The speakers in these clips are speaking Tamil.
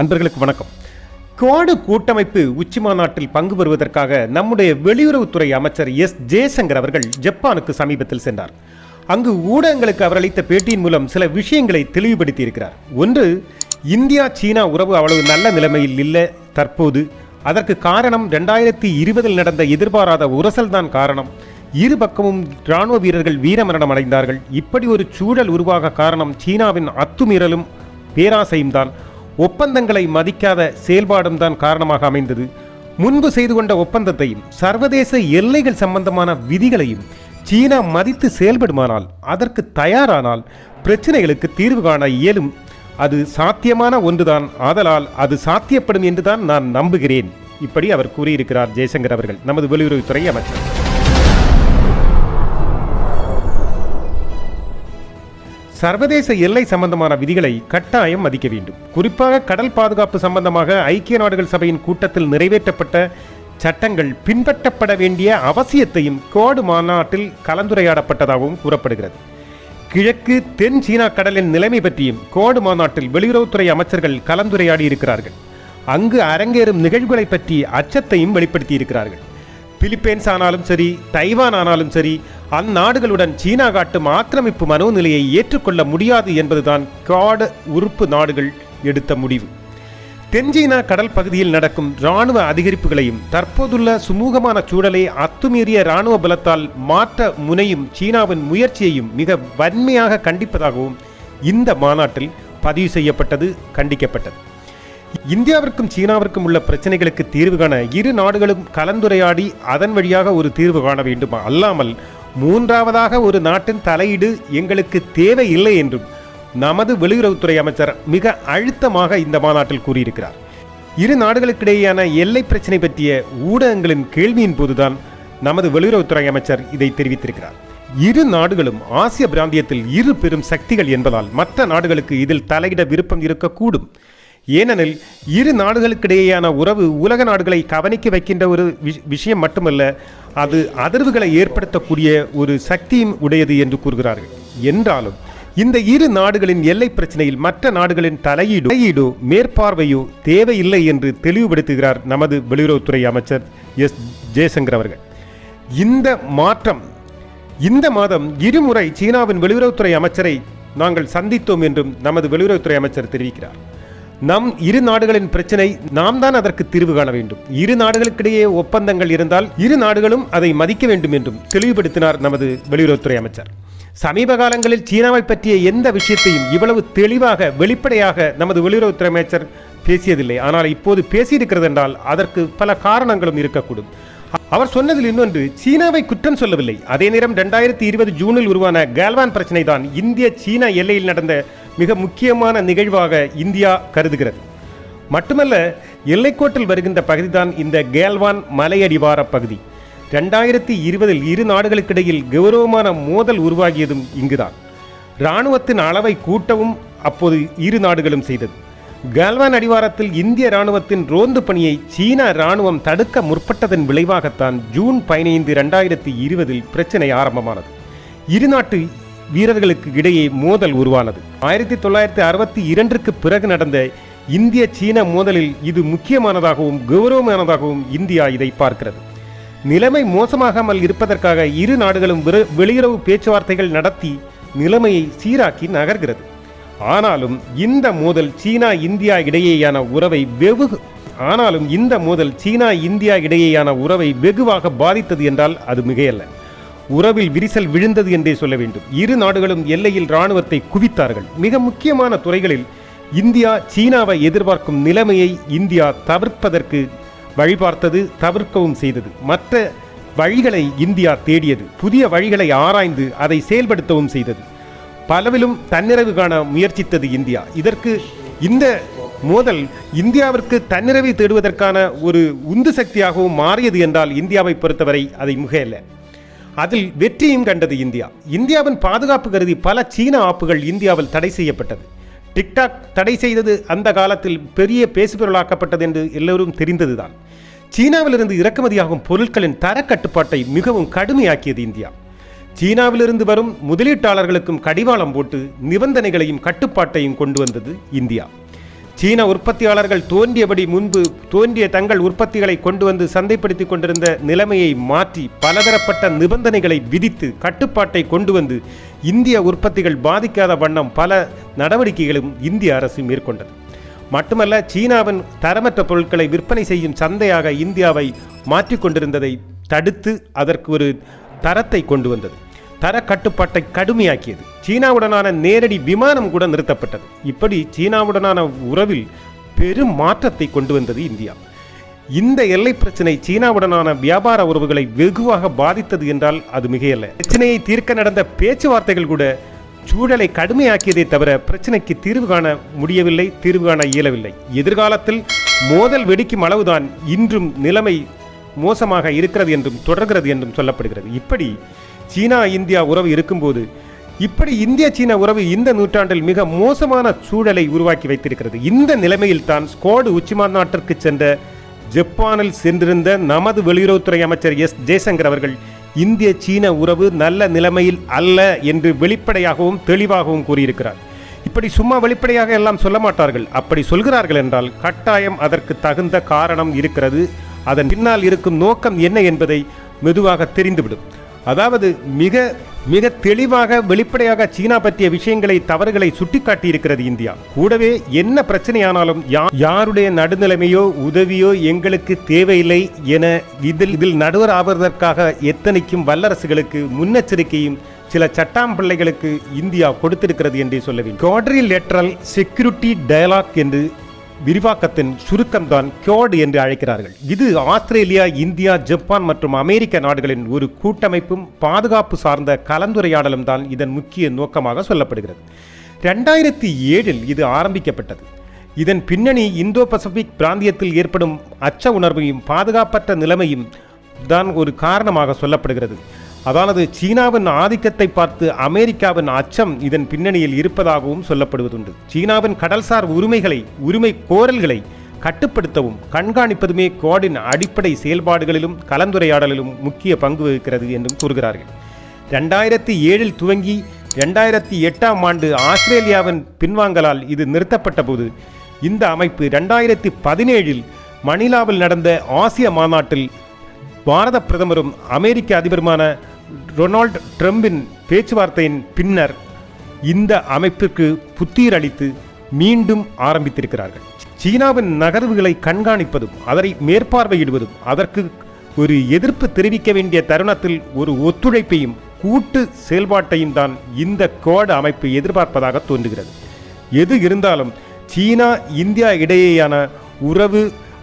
அன்பர்களுக்கு வணக்கம். குவாடு கூட்டமைப்பு உச்சி மாநாட்டில் பங்கு பெறுவதற்காக நம்முடைய வெளியுறவுத்துறை அமைச்சர் எஸ் ஜெயசங்கர் அவர்கள் ஜப்பானுக்கு சமீபத்தில் சென்றார். அங்கு ஊடகங்களுக்கு அவர் அளித்த பேட்டியின் மூலம் சில விஷயங்களை தெளிவுபடுத்தி இருக்கிறார் ஒன்று இந்தியா சீனா உறவு அவ்வளவு நல்ல நிலைமையில் இல்லை தற்போது அதற்கு காரணம் ரெண்டாயிரத்தி இருபதில் நடந்த எதிர்பாராத உரசல் தான் காரணம். இரு பக்கமும் இராணுவ வீரர்கள் வீரமரணம் அடைந்தார்கள். இப்படி ஒரு சூழல் உருவாக காரணம் சீனாவின் அத்துமீறலும் பேராசையும் தான். ஒப்பந்தங்களை மதிக்காத செயல்பாடும் தான் காரணமாக அமைந்தது. முன்பு செய்து கொண்ட ஒப்பந்தத்தையும் சர்வதேச எல்லைகள் சம்பந்தமான விதிகளையும் சீனா மதித்து செயல்படுமானால் அதற்கு தயாரானால் பிரச்சனைகளுக்கு தீர்வு காண இயலும். அது சாத்தியமான ஒன்றுதான். ஆதலால் அது சாத்தியப்படும் என்றுதான் நான் நம்புகிறேன். இப்படி அவர் கூறியிருக்கிறார் ஜெய்சங்கர் அவர்கள் நமது வெளியுறவுத்துறை அமைச்சர். சர்வதேச எல்லை சம்பந்தமான விதிகளை கட்டாயம் மதிக்க வேண்டும். குறிப்பாக கடல் பாதுகாப்பு சம்பந்தமாக ஐக்கிய நாடுகள் சபையின் கூட்டத்தில் நிறைவேற்றப்பட்ட சட்டங்கள் பின்பற்றப்பட வேண்டிய அவசியத்தையும் கோடு மாநாட்டில் கலந்துரையாடப்பட்டதாகவும் கூறப்படுகிறது. கிழக்கு தென் சீனா கடலின் நிலைமை பற்றியும் கோடு மாநாட்டில் வெளியுறவுத்துறை அமைச்சர்கள் கலந்துரையாடி இருக்கிறார்கள் அங்கு அரங்கேறும் நிகழ்வுகளை பற்றி அச்சத்தையும் வெளிப்படுத்தி இருக்கிறார்கள் பிலிப்பைன்ஸ் ஆனாலும் சரி தைவான் ஆனாலும் சரி அந்நாடுகளுடன் சீனா காட்டும் ஆக்கிரமிப்பு மனோநிலையை ஏற்றுக்கொள்ள முடியாது என்பதுதான் காட உறுப்பு நாடுகள் எடுத்த முடிவு. தென்சீனா கடல் பகுதியில் நடக்கும் இராணுவ அதிகரிப்புகளையும் தற்போதுள்ள சுமூகமான சூழலை அத்துமீறிய இராணுவ பலத்தால் மாற்ற முனையும் சீனாவின் முயற்சியையும் மிக வன்மையாக கண்டிப்பதாகவும் இந்த மாநாட்டில் பதிவு செய்யப்பட்டது கண்டிக்கப்பட்டது. இந்தியாவிற்கும் சீனாவிற்கும் உள்ள பிரச்சனைகளுக்கு தீர்வு காண இரு நாடுகளும் கலந்துரையாடி அதன் வழியாக ஒரு தீர்வு காண வேண்டும்? அல்லாமல் மூன்றாவதாக ஒரு நாட்டின் தலையீடு எங்களுக்கு தேவையில்லை என்றும் நமது வெளியுறவுத்துறை அமைச்சர் மிக அழுத்தமாக இந்த மாநாட்டில் கூறியிருக்கிறார். இரு நாடுகளுக்கிடையேயான எல்லை பிரச்சினை பற்றிய ஊடகங்களின் கேள்வியின் போதுதான் நமது வெளியுறவுத்துறை அமைச்சர் இதை தெரிவித்திருக்கிறார். இரு நாடுகளும் ஆசிய பிராந்தியத்தில் இரு பெரும் சக்திகள் என்பதால் மற்ற நாடுகளுக்கு இதில் தலையிட விருப்பம் இருக்கக்கூடும். ஏனெனில் இரு நாடுகளுக்கிடையேயான உறவு உலக நாடுகளை கவனிக்க வைக்கின்ற ஒரு விஷயம் மட்டுமல்ல அது அதிர்வுகளை ஏற்படுத்தக்கூடிய ஒரு சக்தியும் உடையது என்று கூறுகிறார்கள். என்றாலும் இந்த இரு நாடுகளின் எல்லை பிரச்சனையில் மற்ற நாடுகளின் தலையீடு தலையீடோ மேற்பார்வையோ தேவையில்லை என்று தெளிவுபடுத்துகிறார் நமது வெளியுறவுத்துறை அமைச்சர் எஸ். ஜெயசங்கர் அவர்கள். இந்த மாற்றம் இந்த மாதம் இருமுறை சீனாவின் வெளியுறவுத்துறை அமைச்சரை நாங்கள் சந்தித்தோம் என்றும் நமது வெளியுறவுத்துறை அமைச்சர் தெரிவிக்கிறார். நம் இரு நாடுகளின் பிரச்சனை நாம் தான் அதற்கு தீர்வு காண வேண்டும். இரு நாடுகளுக்கிடையே ஒப்பந்தங்கள் இருந்தால் இரு நாடுகளும் அதை மதிக்க வேண்டும் என்றும் தெளிவுபடுத்தினார் நமது வெளியுறவுத்துறை அமைச்சர். சமீப காலங்களில் சீனாவை பற்றிய எந்த விஷயத்தையும் இவ்வளவு தெளிவாக வெளிப்படையாக நமது வெளியுறவுத்துறை அமைச்சர் பேசியதில்லை. ஆனால் இப்போது பேசியிருக்கிறது என்றால் அதற்கு பல காரணங்களும் இருக்கக்கூடும். அவர் சொன்னதில் இன்னொன்று சீனாவை குற்றம் சொல்லவில்லை. அதே நேரம் ரெண்டாயிரத்தி இருபது ஜூனில் உருவான கேல்வான் பிரச்சனை தான் இந்திய சீனா எல்லையில் நடந்த மிக முக்கியமான நிகழ்வாக இந்தியா கருதுகிறது. மட்டுமல்ல எல்லைக்கோட்டில் வருகின்ற பகுதிதான் இந்த கேல்வான் மலையடிவார பகுதி. ரெண்டாயிரத்தி இருபதில் இரு நாடுகளுக்கிடையில் கௌரவமான மோதல் உருவாகியதும் இங்குதான். இராணுவத்தின் அளவை கூட்டவும் அப்போது இரு நாடுகளும் செய்தது. கால்வான் அடிவாரத்தில் இந்திய இராணுவத்தின் ரோந்து பணியை சீனா இராணுவம் தடுக்க முற்பட்டதன் விளைவாகத்தான் ஜூன் பதினைந்து ரெண்டாயிரத்தி இருபதில் பிரச்சனை ஆரம்பமானது. இரு நாட்டு வீரர்களுக்கு இடையே மோதல் உருவானது. ஆயிரத்தி தொள்ளாயிரத்தி அறுபத்தி இரண்டிற்கு பிறகு நடந்த இந்திய சீன மோதலில் இது முக்கியமானதாகவும் கௌரவமானதாகவும் இந்தியா இதை பார்க்கிறது. நிலைமை மோசமாகாமல் இருப்பதற்காக இரு நாடுகளும் வெளியுறவு பேச்சுவார்த்தைகள் நடத்தி நிலைமையை சீராக்கி நகர்கிறது. ஆனாலும் இந்த மோதல் சீனா இந்தியா இடையேயான உறவை வெகு ஆனாலும் இந்த மோதல் சீனா இந்தியா இடையேயான உறவை வெகுவாக பாதித்தது என்றால் அது மிகையல்ல. உறவில் விரிசல் விழுந்தது என்றே சொல்ல வேண்டும். இரு நாடுகளும் எல்லையில் இராணுவத்தை குவித்தார்கள். மிக முக்கியமான துறைகளில் இந்தியா சீனாவை எதிர்பார்க்கும் நிலைமையை இந்தியா தவிர்ப்பதற்கு வழிபார்த்தது தவிர்க்கவும் செய்தது. மற்ற வழிகளை இந்தியா தேடியது. புதிய வழிகளை ஆராய்ந்து அதை செயல்படுத்தவும் செய்தது. பலவிலும் தன்னிறைவு காண முயற்சித்தது இந்தியா. இதற்கு இந்த மோதல் இந்தியாவிற்கு தன்னிறைவை தேடுவதற்கான ஒரு உந்து சக்தியாகவும் மாறியது என்றால் இந்தியாவை பொறுத்தவரை அதை முகையல்ல அதில் வெற்றியும் கண்டது இந்தியா. இந்தியாவின் பாதுகாப்பு கருதி பல சீன ஆப்புகள் இந்தியாவில் தடை செய்யப்பட்டது. டிக்டாக் தடை செய்தது அந்த காலத்தில் பெரிய பேசுபொருளாக்கப்பட்டது என்று எல்லோரும் தெரிந்ததுதான். சீனாவிலிருந்து இறக்குமதியாகும் பொருட்களின் தரக்கட்டுப்பாட்டை மிகவும் கடுமையாக்கியது இந்தியா. சீனாவிலிருந்து வரும் முதலீட்டாளர்களுக்கும் கடிவாளம் போட்டு நிபந்தனைகளையும் கட்டுப்பாட்டையும் கொண்டு வந்தது இந்தியா. சீன உற்பத்தியாளர்கள் தோன்றியபடி முன்பு தோன்றிய தங்கள் உற்பத்திகளை கொண்டு வந்து சந்தைப்படுத்திக் கொண்டிருந்த நிலைமையை மாற்றி பலதரப்பட்ட நிபந்தனைகளை விதித்து கட்டுப்பாட்டை கொண்டு வந்து இந்திய உற்பத்திகள் பாதிக்காத வண்ணம் பல நடவடிக்கைகளும் இந்திய அரசு மேற்கொண்டது. மட்டுமல்ல சீனாவின் தரமற்ற பொருட்களை விற்பனை செய்யும் சந்தையாக இந்தியாவை மாற்றிக்கொண்டிருந்ததை தடுத்து அதற்கு ஒரு தரத்தை கொண்டு வந்தது. தர கட்டுப்பாட்டை கடுமையாக்கியது. சீனாவுடனான நேரடி விமானம் கூட நிறுத்தப்பட்டது. இப்படி சீனாவுடனான உறவில் பெரும் மாற்றத்தை கொண்டு வந்தது இந்தியா. இந்த எல்லை பிரச்சனை சீனாவுடனான வியாபார உறவுகளை வெகுவாக பாதித்தது என்றால் அது மிகையல்ல. பிரச்சனையை தீர்க்க நடந்த பேச்சுவார்த்தைகள் கூட சூழலை கடுமையாக்கியதை தவிர பிரச்சனைக்கு தீர்வு காண முடியவில்லை தீர்வு காண இயலவில்லை. எதிர்காலத்தில் மோதல் வெடிக்கும் அளவுதான் இன்றும் நிலைமை மோசமாக இருக்கிறது என்றும் தொடர்கிறது என்றும் சொல்லப்படுகிறது. இப்படி சீனா இந்தியா உறவு இருக்கும்போது இப்படி இந்திய சீன உறவு இந்த நூற்றாண்டில் மிக மோசமான சூழலை உருவாக்கி வைத்திருக்கிறது. இந்த நிலைமையில் தான் ஸ்குவாடு உச்சிமாநாட்டிற்கு சென்ற ஜப்பானில் சென்றிருந்த நமது வெளியுறவுத்துறை அமைச்சர் எஸ். ஜெய்சங்கர் அவர்கள் இந்திய சீன உறவு நல்ல நிலைமையில் அல்ல என்று வெளிப்படையாகவும் தெளிவாகவும் கூறியிருக்கிறார். இப்படி சும்மா வெளிப்படையாக எல்லாம் சொல்ல மாட்டார்கள். அப்படி சொல்கிறார்கள் என்றால் கட்டாயம் அதற்கு தகுந்த காரணம் இருக்கிறது. அதன் பின்னால் இருக்கும் நோக்கம் என்ன என்பதை மெதுவாக தெரிந்துவிடும். அதாவது மிக மிக தெளிவாக வெளிப்படையாக சீனா பற்றிய விஷயங்களை தவறுகளை சுட்டிக்காட்டியிருக்கிறது இந்தியா. கூடவே என்ன பிரச்சனையானாலும் யா- யாருடைய நடுநிலைமையோ உதவியோ எங்களுக்கு தேவையில்லை என இதில் இதில் நடுவர் ஆவதற்காக எத்தனைக்கும் வல்லரசுகளுக்கு முன்னெச்சரிக்கையும் சில சட்டாம் பிள்ளைகளுக்கு இந்தியா கொடுத்திருக்கிறது என்றே சொல்ல வேண்டும். லெட்ரல் செக்யூரிட்டி டயலாக் என்று விரிவாக்கத்தின் சுருக்கம்தான் கியோட் என்று அழைக்கிறார்கள். இது ஆஸ்திரேலியா இந்தியா ஜப்பான் மற்றும் அமெரிக்க நாடுகளின் ஒரு கூட்டமைப்பும் பாதுகாப்பு சார்ந்த கலந்துரையாடலும் தான் இதன் முக்கிய நோக்கமாக சொல்லப்படுகிறது. ரெண்டாயிரத்தி ஏழில் இது ஆரம்பிக்கப்பட்டது. இதன் பின்னணி இந்தோ பசிபிக் பிராந்தியத்தில் ஏற்படும் அச்ச உணர்வையும் பாதுகாப்பற்ற நிலைமையும் தான் ஒரு காரணமாக சொல்லப்படுகிறது. அதாவது சீனாவின் ஆதிக்கத்தை பார்த்து அமெரிக்காவின் அச்சம் இதன் பின்னணியில் இருப்பதாகவும் சொல்லப்படுவதுண்டு. சீனாவின் கடல்சார் உரிமைகளை உரிமை கோரல்களை கட்டுப்படுத்தவும் கண்காணிப்பதுமே கோடின் அடிப்படை செயல்பாடுகளிலும் கலந்துரையாடலிலும் முக்கிய பங்கு வகிக்கிறது என்றும் கூறுகிறார்கள். ரெண்டாயிரத்தி ஏழில் துவங்கி ரெண்டாயிரத்தி எட்டாம் ஆண்டு ஆஸ்திரேலியாவின் பின்வாங்கலால் இது நிறுத்தப்பட்ட போது இந்த அமைப்பு ரெண்டாயிரத்தி பதினேழில் மணிலாவில் நடந்த ஆசிய மாநாட்டில் பாரத பிரதமரும் அமெரிக்க அதிபருமான டொனால்ட் ட்ரம்பின் பேச்சுவார்த்தையின் பின்னர் இந்த அமைப்பிற்கு புத்துயிர் அளித்து மீண்டும் ஆரம்பித்திருக்கிறார்கள். சீனாவின் நகர்வுகளை கண்காணிப்பதும் அதனை மேற்பார்வையிடுவதும் அதற்கு ஒரு எதிர்ப்பு தெரிவிக்க வேண்டிய தருணத்தில் ஒரு ஒத்துழைப்பையும் கூட்டு செயல்பாட்டையும் தான் இந்த கோடு அமைப்பு எதிர்பார்ப்பதாக தோன்றுகிறது. எது இருந்தாலும் சீனா இந்தியா இடையேயான உறவு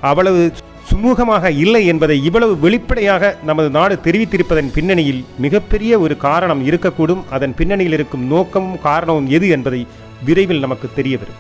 அவ்வளவு சுமூகமாக இல்லை என்பதை இவ்வளவு வெளிப்படையாக நமது நாடு தெரிவித்திருப்பதன் பின்னணியில் மிகப்பெரிய ஒரு காரணம் இருக்கக்கூடும். அதன் பின்னணியில் இருக்கும் நோக்கமும் காரணமும் எது என்பதை விரைவில் நமக்கு தெரிய வரும்